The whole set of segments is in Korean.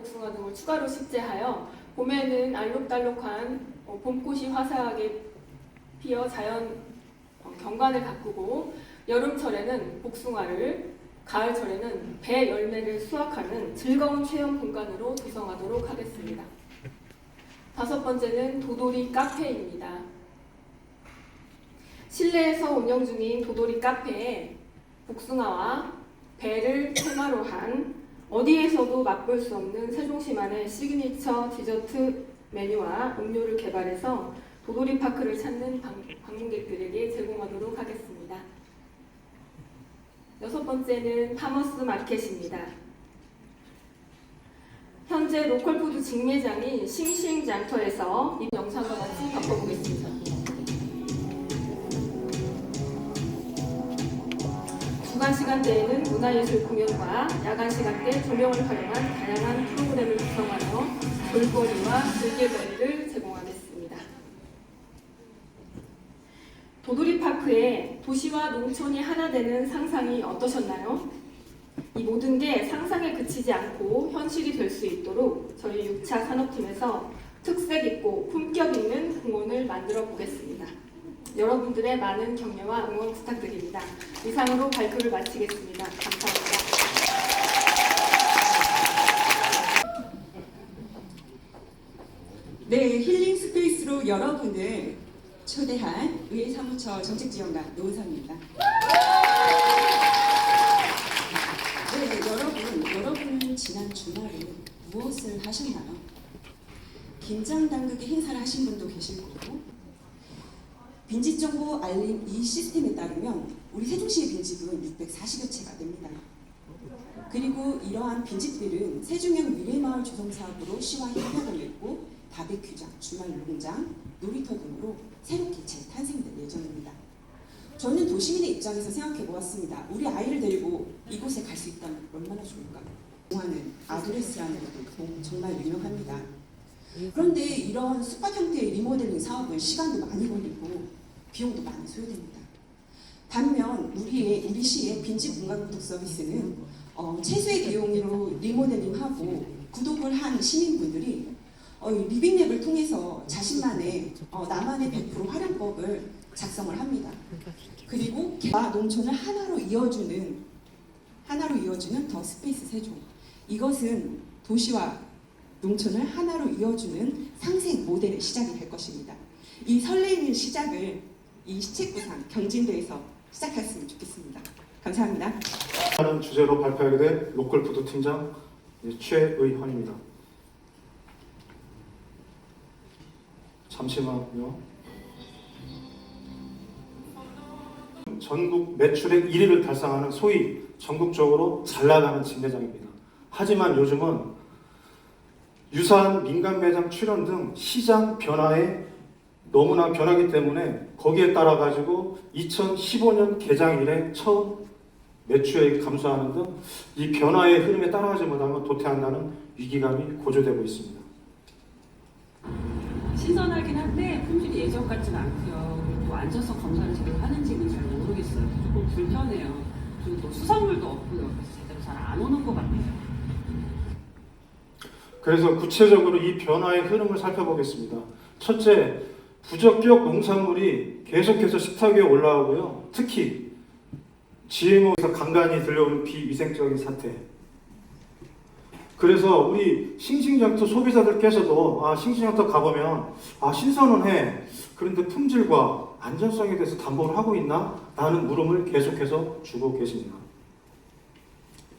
복숭아 등을 추가로 식재하여 봄에는 알록달록한 어, 봄꽃이 화사하게 피어 자연 어, 경관을 가꾸고 여름철에는 복숭아를 가을철에는 배 열매를 수확하는 즐거운 체험 공간으로 구성하도록 하겠습니다. 다섯 번째는 도돌이 카페입니다. 실내에서 운영 중인 도돌이 카페에 복숭아와 배를 테마로 한 어디에서도 맛볼 수 없는 세종시만의 시그니처 디저트 메뉴와 음료를 개발해서 도돌이 파크를 찾는 방, 방문객들에게 제공하도록 하겠습니다. 여섯 번째는 파머스 마켓입니다. 현재 로컬푸드 직매장인 싱싱장터에서 이 영상과 같이 바꿔보겠습니다. 주간 시간대에는 문화예술 공연과 야간 시간대 조명을 활용한 다양한 프로그램을 구성하여 볼거리와 즐길거리를 제공하겠습니다. 도돌이파크에 도시와 농촌이 하나 되는 상상이 어떠셨나요? 이 모든 게 상상에 그치지 않고 현실이 될 수 있도록 저희 6차 산업팀에서 특색 있고 품격 있는 공원을 만들어 보겠습니다. 여러분들의 많은 격려와 응원 부탁드립니다. 이상으로 발표를 마치겠습니다. 감사합니다. 네, 힐링 스페이스로 여러분을 초대한 의회 사무처 정책지원관 노은선입니다. 네, 여러분, 여러분은 지난 주말에 무엇을 하셨나요? 김장 당국의 행사를 하신 분도 계실 거고, 빈집 정보 알림 이 시스템에 따르면 우리 세종시의 빈집은 640여 채가 됩니다. 그리고 이러한 빈집들은 세종형 미래마을 조성 사업으로 시와 협력을 냈고 바베큐장, 주말 농장, 놀이터 등으로 새롭게 재탄생될 예정입니다. 저는 도시민의 입장에서 생각해 보았습니다. 우리 아이를 데리고 이곳에 갈 수 있다면 얼마나 좋을까? 동화는 아드레스라는 것도 정말 유명합니다. 그런데 이런 숙박 형태의 리모델링 사업은 시간도 많이 걸리고 비용도 많이 소요됩니다. 반면 우리의 우리 시의 빈집 공간 구독 서비스는 어, 최소의 비용으로 리모델링하고 구독을 한 시민분들이 어, 이 리빙랩을 통해서 자신만의 어, 나만의 100% 활용법을 작성을 합니다. 그리고 개와 농촌을 하나로 이어주는 하나로 이어주는 더 스페이스 세종. 이것은 도시와 농촌을 하나로 이어주는 상생 모델의 시작이 될 것입니다. 이 설레이는 시작을 이 시책부상 경진대에서 시작했으면 좋겠습니다. 감사합니다. 하는 주제로 발표하게 된 로컬 푸드 팀장 최의헌입니다. 잠시만요. 전국 매출액 1위를 달성하는 소위 전국적으로 잘 나가는 직매장입니다. 하지만 요즘은 유사한 민간 매장 출현 등 시장 변화에 너무나 변하기 때문에 거기에 따라 가지고 2015년 개장 이래 처음 매출액이 감소하는 등 이 변화의 흐름에 따라가지 못하면 도태한다는 위기감이 고조되고 있습니다. 신선하긴 한데 품질이 예전 같진 않고요. 또 앉아서 검사를 제대로 하는지는 잘 모르겠어요. 조금 불편해요. 그리고 또 수산물도 없고요. 그래서 제대로 잘 안 오는 것 같아요. 그래서 구체적으로 이 변화의 흐름을 살펴보겠습니다. 첫째, 부적격 농산물이 계속해서 식탁 위에 올라오고요. 특히 GMO에서 간간히 들려오는 비위생적인 사태. 그래서 우리 싱싱장터 소비자들께서도 아 싱싱장터 가보면 아 신선은 해. 그런데 품질과 안전성에 대해서 담보를 하고 있나? 라는 물음을 계속해서 주고 계십니다.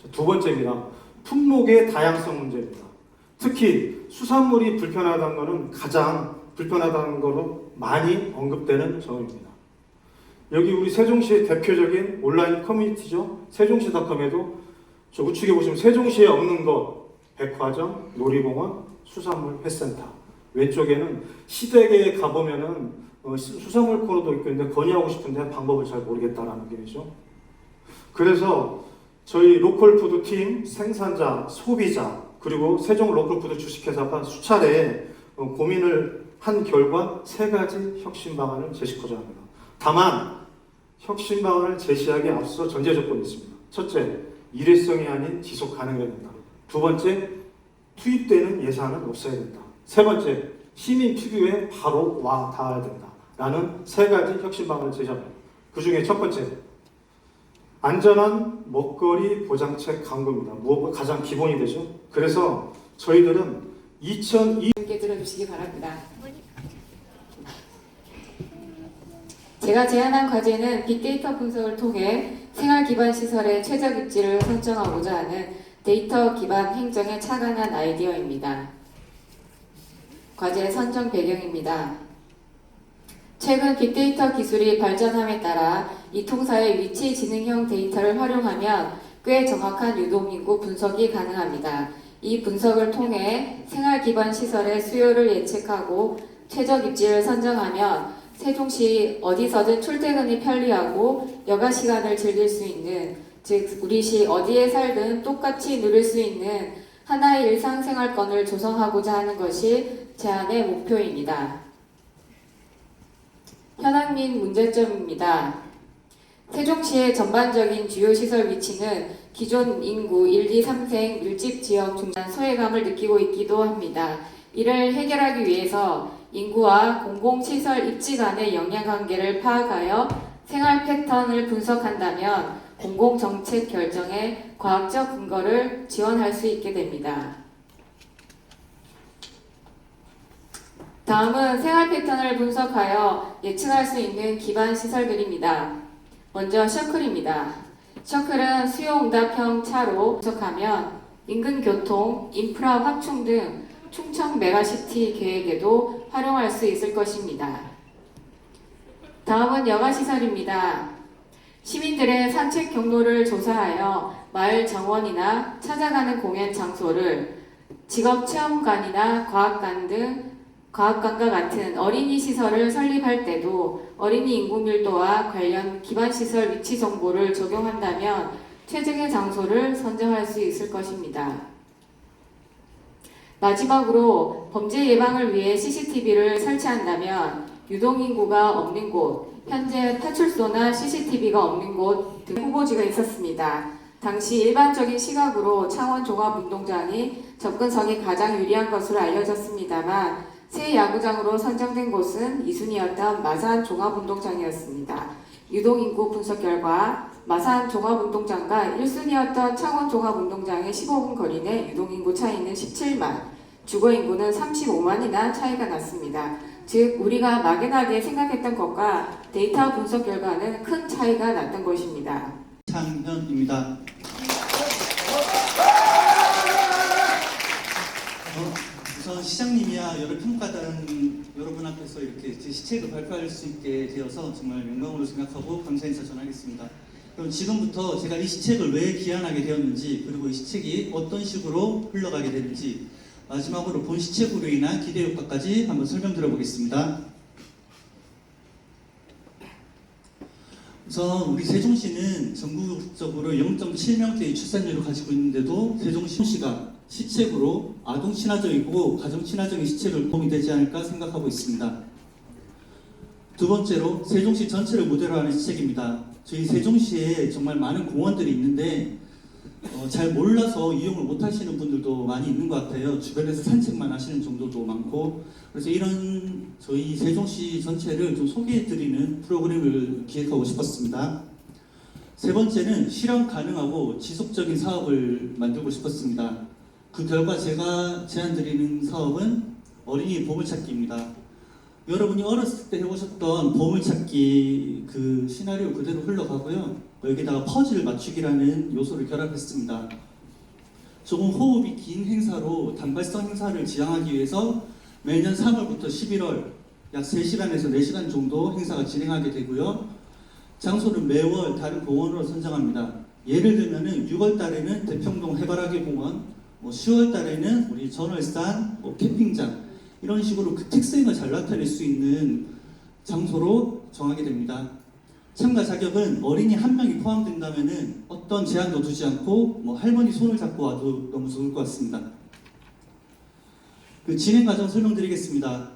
자, 두 번째입니다. 품목의 다양성 문제입니다. 특히 수산물이 불편하다는 것은 가장 불편하다는 것으로 많이 언급되는 점입니다. 여기 우리 세종시의 대표적인 온라인 커뮤니티죠. 세종시닷컴에도 저 우측에 보시면 세종시에 없는 것 백화점, 놀이공원, 수산물 회센터. 왼쪽에는 시댁에 가보면은 어, 수- 수산물 코너도 있고 있는데 건의하고 싶은데 방법을 잘 모르겠다라는 게죠. 그래서 저희 로컬 푸드 팀 생산자, 소비자 그리고 세종 로컬 푸드 주식회사가 수차례 어, 고민을 한 결과 세 가지 혁신 방안을 제시하고자 합니다. 다만 혁신 방안을 제시하기에 앞서 전제 조건이 있습니다. 첫째, 일회성이 아닌 지속 가능해야 된다. 두 번째, 투입되는 예산은 없어야 된다. 세 번째, 시민 필요에 바로 와 닿아야 된다. 라는 세 가지 혁신 방안을 제시합니다. 그 중에 첫 번째, 안전한 먹거리 보장책 강구입니다. 무엇보다 가장 기본이 되죠. 그래서 저희들은 2002 함께 들어주시기 바랍니다. 제가 제안한 과제는 빅데이터 분석을 통해 생활 기반 시설의 최적 입지를 설정하고자 하는 데이터 기반 행정에 착안한 아이디어입니다. 과제 선정 배경입니다. 최근 빅데이터 기술이 발전함에 따라 이 통사의 위치 지능형 데이터를 활용하면 꽤 정확한 유동인구 분석이 가능합니다. 이 분석을 통해 생활 기반 시설의 수요를 예측하고 최적 입지를 선정하면 세종시 어디서든 출퇴근이 편리하고 여가 시간을 즐길 수 있는 즉 우리 시 어디에 살든 똑같이 누릴 수 있는 하나의 일상생활권을 조성하고자 하는 것이 제안의 목표입니다. 현황 및 문제점입니다. 세종시의 전반적인 주요 시설 위치는 기존 인구 1, 2, 3생 밀집 지역 중간 소외감을 느끼고 있기도 합니다. 이를 해결하기 위해서 인구와 공공시설 입지 간의 영향관계를 파악하여 생활 패턴을 분석한다면 공공정책 결정에 과학적 근거를 지원할 수 있게 됩니다. 다음은 생활 패턴을 분석하여 예측할 수 있는 기반 시설들입니다. 먼저 셔클입니다. 셔클은 수요응답형 차로 분석하면 인근 교통, 인프라 확충 등 충청 메가시티 계획에도 활용할 수 있을 것입니다. 다음은 여가시설입니다. 시민들의 산책 경로를 조사하여 마을 정원이나 찾아가는 공연 장소를 직업 체험관이나 과학관 등 과학관과 같은 어린이 시설을 설립할 때도 어린이 인구 밀도와 관련 기반 시설 위치 정보를 적용한다면 최적의 장소를 선정할 수 있을 것입니다. 마지막으로 범죄 예방을 위해 CCTV를 설치한다면 유동인구가 없는 곳, 현재 파출소나 CCTV가 없는 곳 등 후보지가 있었습니다. 당시 일반적인 시각으로 창원 종합운동장이 접근성이 가장 유리한 것으로 알려졌습니다만 새 야구장으로 선정된 곳은 2순위였던 마산 종합운동장이었습니다. 유동인구 분석 결과 마산 종합운동장과 1순위였던 창원 종합운동장의 15분 거리 내 유동인구 차이는 17만, 주거인구는 35만이나 차이가 났습니다. 즉, 우리가 막연하게 생각했던 것과 데이터 분석 결과는 큰 차이가 났던 것입니다. 창현입니다. 어, 우선 시장님이야 여러 평가단 여러분 앞에서 이렇게 제 시책을 발표할 수 있게 되어서 정말 영광으로 생각하고 감사 인사 전하겠습니다. 그럼 지금부터 제가 이 시책을 왜 기한하게 되었는지 그리고 이 시책이 어떤 식으로 흘러가게 되는지 마지막으로 본 시책으로 인한 기대 효과까지 한번 설명드려 보겠습니다. 우선 우리 세종시는 전국적으로 0.7명대의 출산율을 가지고 있는데도 세종시가 시책으로 아동 친화적이고 가정 친화적인 시책을 도움이 되지 않을까 생각하고 있습니다. 두 번째로 세종시 전체를 모델로 하는 시책입니다. 저희 세종시에 정말 많은 공원들이 있는데 어, 잘 몰라서 이용을 못 하시는 분들도 많이 있는 것 같아요. 주변에서 산책만 하시는 정도도 많고 그래서 이런 저희 세종시 전체를 좀 소개해드리는 프로그램을 기획하고 싶었습니다. 세 번째는 실현 가능하고 지속적인 사업을 만들고 싶었습니다. 그 결과 제가 제안드리는 사업은 어린이 보물찾기입니다. 여러분이 어렸을 때 해보셨던 보물찾기 그 시나리오 그대로 흘러가고요. 여기다가 퍼즐 맞추기라는 요소를 결합했습니다. 조금 호흡이 긴 행사로 단발성 행사를 지향하기 위해서 매년 3월부터 11월 약 3시간에서 4시간 정도 행사가 진행하게 되고요. 장소는 매월 다른 공원으로 선정합니다. 예를 들면은 6월 달에는 대평동 해바라기 공원, 뭐 10월 달에는 우리 전월산 뭐 캠핑장 이런 식으로 그 특성을 잘 나타낼 수 있는 장소로 정하게 됩니다. 참가 자격은 어린이 한 명이 포함된다면은 어떤 제한도 두지 않고 뭐 할머니 손을 잡고 와도 너무 좋을 것 같습니다. 그 진행 과정 설명드리겠습니다.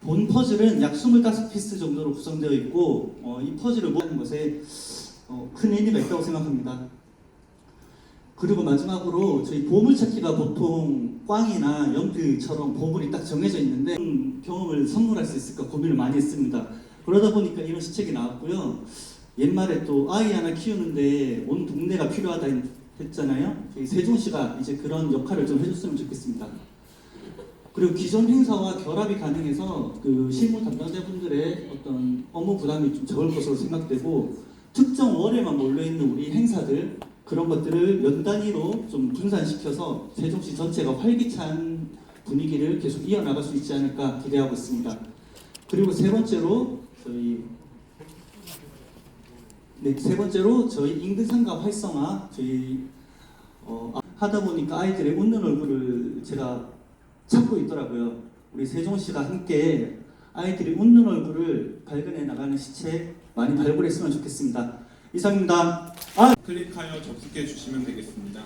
본 퍼즐은 약 25피스 정도로 구성되어 있고 어, 이 퍼즐을 모으는 것에 어, 큰 의미가 있다고 생각합니다. 그리고 마지막으로 저희 보물찾기가 보통 꽝이나 연필처럼 보물이 딱 정해져 있는데 음, 경험을 선물할 수 있을까 고민을 많이 했습니다. 그러다 보니까 이런 시책이 나왔고요. 옛말에 또 아이 하나 키우는데 온 동네가 필요하다 했잖아요. 저희 세종시가 이제 그런 역할을 좀 해줬으면 좋겠습니다. 그리고 기존 행사와 결합이 가능해서 그 실무 담당자분들의 어떤 업무 부담이 좀 적을 것으로 생각되고 특정 월에만 몰려 있는 우리 행사들 그런 것들을 연 단위로 좀 분산시켜서 세종시 전체가 활기찬 분위기를 계속 이어나갈 수 있지 않을까 기대하고 있습니다. 그리고 세 번째로 저희 네, 세 번째로 저희 인근 상가 활성화 저희 어, 아, 하다 보니까 아이들의 웃는 얼굴을 제가 찾고 있더라고요. 우리 세종시가 함께 아이들이 웃는 얼굴을 발견해 나가는 시책 많이 발굴했으면 좋겠습니다. 이상입니다. 클릭하여 접속해 주시면 되겠습니다.